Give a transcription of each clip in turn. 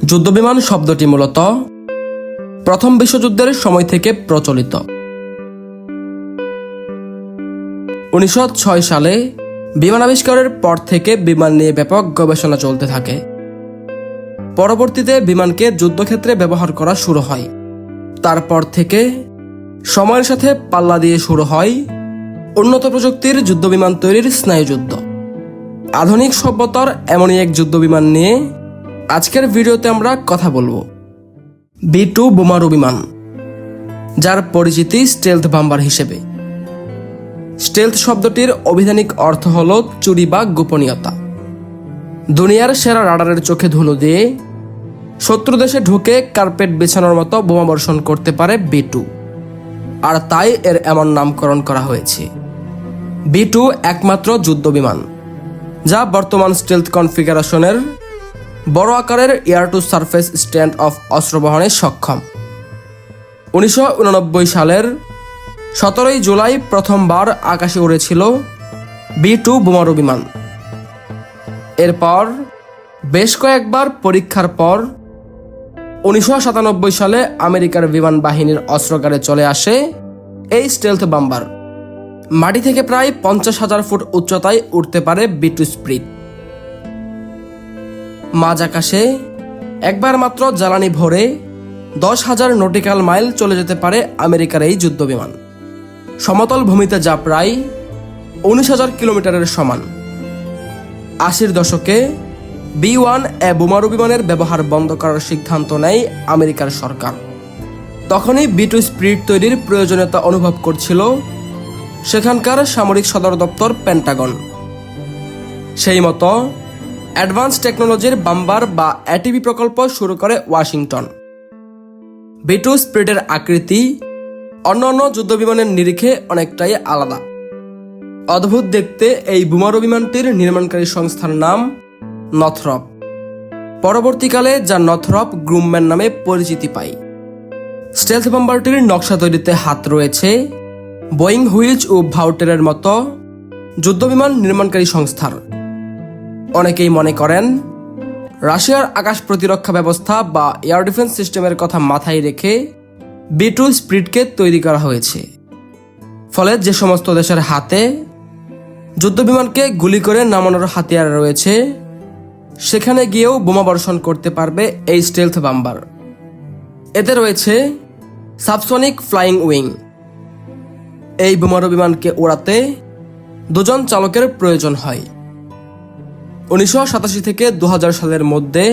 যুদ্ধবিমান শব্দটি মূলত প্রথম বিশ্বযুদ্ধের সময় থেকে প্রচলিত। উনিশশো ছয় সালে বিমান আবিষ্কারের পর থেকে বিমান নিয়ে ব্যাপক গবেষণা চলতে থাকে। পরবর্তীতে বিমানকে যুদ্ধক্ষেত্রে ব্যবহার করা শুরু হয়। তারপর থেকে সময়ের সাথে পাল্লা দিয়ে শুরু হয় উন্নত প্রযুক্তির যুদ্ধবিমান তৈরির স্নায়ুযুদ্ধ। আধুনিক সভ্যতার এমনই এক যুদ্ধবিমান নিয়ে আজকের ভিডিওতে আমরা কথা বলব। বি টু বোমারু বিমান, যার পরিচিতি স্টেলথ বাম্বার হিসেবে। স্টেলথ শব্দটির অভিধানিক অর্থ হল চুরি বা গোপনীয়তা। দুনিয়ার সেরা রাডারের চোখে ধুলো দিয়ে শত্রু দেশে ঢুকে কার্পেট বিছানোর মতো বোমা বর্ষণ করতে পারে বি টু। আর তাই এর এমন নামকরণ করা হয়েছে। বি টু একমাত্র যুদ্ধ বিমান, যা বর্তমান স্টেলথ কনফিগারেশনের বড় আকারের air to surface stand off অস্ত্র বহনে সক্ষম। উনিশশো সালের সতেরোই জুলাই প্রথমবার আকাশে উড়েছিল বি টু বোমারু বিমান। এরপর বেশ কয়েকবার পরীক্ষার পর উনিশশো সাতানব্বই সালে আমেরিকার বিমান বাহিনীর অস্ত্রকারে চলে আসে এই স্টেলথ বাম্বার। মাটি থেকে প্রায় পঞ্চাশ হাজার ফুট উচ্চতায় উঠতে পারে বিটু স্প্রিট। মাঝ আকাশে, একবার মাত্র জ্বালানি ভরে দশ হাজার নটিক্যাল মাইল চলে যেতে পারে আমেরিকার এই যুদ্ধবিমান। সমতল ভূমিতে যা প্রায় উনিশ হাজার কিলোমিটারের সমান। আশির দশকে বি ওয়ান এ বোমারু বিমানের ব্যবহার বন্ধ করার সিদ্ধান্ত নেয় আমেরিকার সরকার। তখনই বি টু স্প্রিট তৈরির প্রয়োজনীয়তা অনুভব করছিল সেখানকার সামরিক সদর দপ্তর পেন্টাগন। সেই মতো অ্যাডভান্স টেকনোলজির বাম্বার বা অ্যাটিভি প্রকল্প শুরু করে ওয়াশিংটন। বি টু স্প্রিটের আকৃতি অন্যান্য যুদ্ধবিমানের নিরিখে অনেকটাই আলাদা। অদ্ভুত দেখতে এই বোমারু বিমানটির নির্মাণকারী সংস্থার নাম নথরপ পরবর্তীকালে যা নথরপ গ্রুমম্যান নামে পরিচিতি পায়। স্টেলথ বাম্বারটির নকশা তৈরিতে হাত রয়েছে বোয়িং হুইচ ও ভাউটেরের মতো যুদ্ধবিমান নির্মাণকারী সংস্থার। অনেকেই মনে করেন, রাশিয়ার আকাশ প্রতিরক্ষা ব্যবস্থা বা এয়ার ডিফেন্স সিস্টেমের কথা মাথায় রেখে বি টু স্প্রিটকে তৈরি করা হয়েছে। ফলে যে সমস্ত দেশের হাতে যুদ্ধবিমানকে গুলি করে নামানোর হাতিয়ার রয়েছে, সেখানে গিয়েও বোমা বর্ষণ করতে পারবে এই স্টেলথ বাম্বার। এতে রয়েছে সাবসনিক ফ্লাইং উইং। এই বোমারু বিমানকে ওড়াতে দুজন চালকের প্রয়োজন হয়। উনিশশো সাতাশি থেকে দু হাজার সালের মধ্যে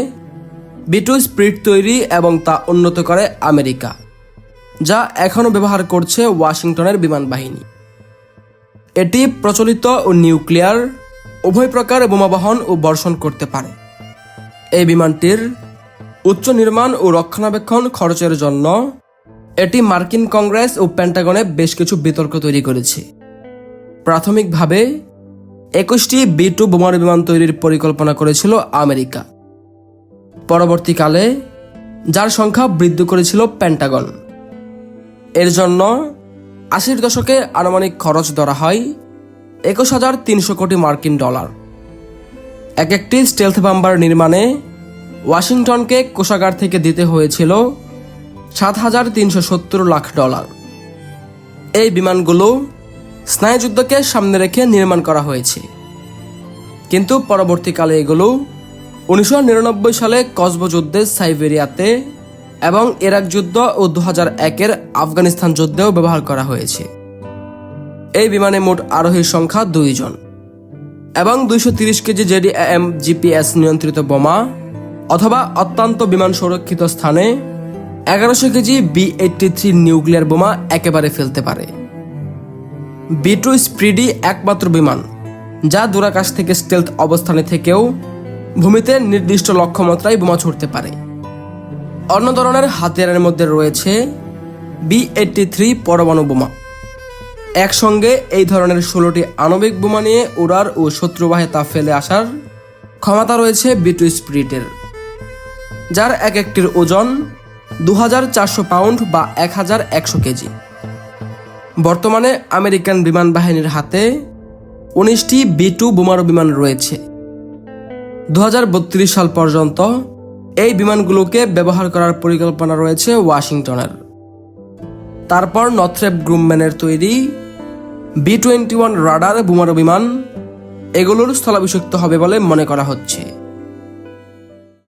বিটু স্প্রিট তৈরি এবং তা উন্নত করে আমেরিকা, যা এখনও ব্যবহার করছে ওয়াশিংটনের বিমান বাহিনী। এটি প্রচলিত ও নিউক্লিয়ার, উভয় প্রকার বোমা বহন ও বর্ষণ করতে পারে। এই বিমানটির উচ্চ নির্মাণ ও রক্ষণাবেক্ষণ খরচের জন্য এটি মার্কিন কংগ্রেস ও প্যান্টাগনে বেশ কিছু বিতর্ক তৈরি করেছে। প্রাথমিকভাবে একুশটি বি টু বোমারু বিমান তৈরির পরিকল্পনা করেছিল আমেরিকা। পরবর্তীকালে, যার সংখ্যা বৃদ্ধি করেছিল প্যান্টাগন। এর জন্য আশির দশকে আনুমানিক খরচ ধরা হয় একুশ হাজার তিনশো কোটি মার্কিন ডলার। এক একটি স্টেলথ বাম্বার নির্মাণে ওয়াশিংটনকে কোষাগার থেকে দিতে হয়েছিল সাত হাজার তিনশো সত্তর লাখ ডলার। এই বিমানগুলো স্নায়ুযুদ্ধকে সামনে রেখে নির্মাণ করা হয়েছে। কিন্তু পরবর্তীকালে এগুলো উনিশশো নিরানব্বই সালে কসবো যুদ্ধে সাইবেরিয়াতে এবং ইরাক যুদ্ধ ও দু হাজার একের আফগানিস্তান যুদ্ধেও ব্যবহার করা হয়েছে। এই বিমানে মোট আরোহীর সংখ্যা দুইজন এবং দুইশো তিরিশ কেজি জেডি এম জিপিএস নিয়ন্ত্রিত বোমা অথবা অত্যন্ত বিমান সুরক্ষিত স্থানে এগারোশো KG B eighty three nuclear বোমা একেবারে ফেলতে পারে। বি টু স্প্রিডি একমাত্র বিমান, যা দূরাকাশ থেকে স্টেলথ অবস্থানে থেকেও ভূমিতে নির্দিষ্ট লক্ষ্যমাত্রায় বোমা ছুটতে পারে। অন্য ধরনের হাতিয়ারের মধ্যে রয়েছে বি এইটটি থ্রি পরমাণু বোমা। একসঙ্গে এই ধরনের ষোলোটি আণবিক বোমা নিয়ে উড়ার ও শত্রুবাহে তা ফেলে আসার ক্ষমতা রয়েছে বিটু স্প্রিটের যার এক একটির ওজন দু হাজার চারশো পাউন্ড বা এক হাজার একশো কেজি। বর্তমানে আমেরিকান বিমান বাহিনীর হাতে উনিশটি বি টু বোমারু বিমান রয়েছে। দু হাজার বত্রিশ সাল পর্যন্ত এই বিমানগুলোকে ব্যবহার করার পরিকল্পনা রয়েছে ওয়াশিংটনের। তারপর নথ্রেপ গ্রুমম্যানের তৈরি বি টোয়েন্টি ওয়ান রাডার বোমারু বিমান এগুলোর স্থলাভিষিক্ত হবে বলে মনে করা হচ্ছে।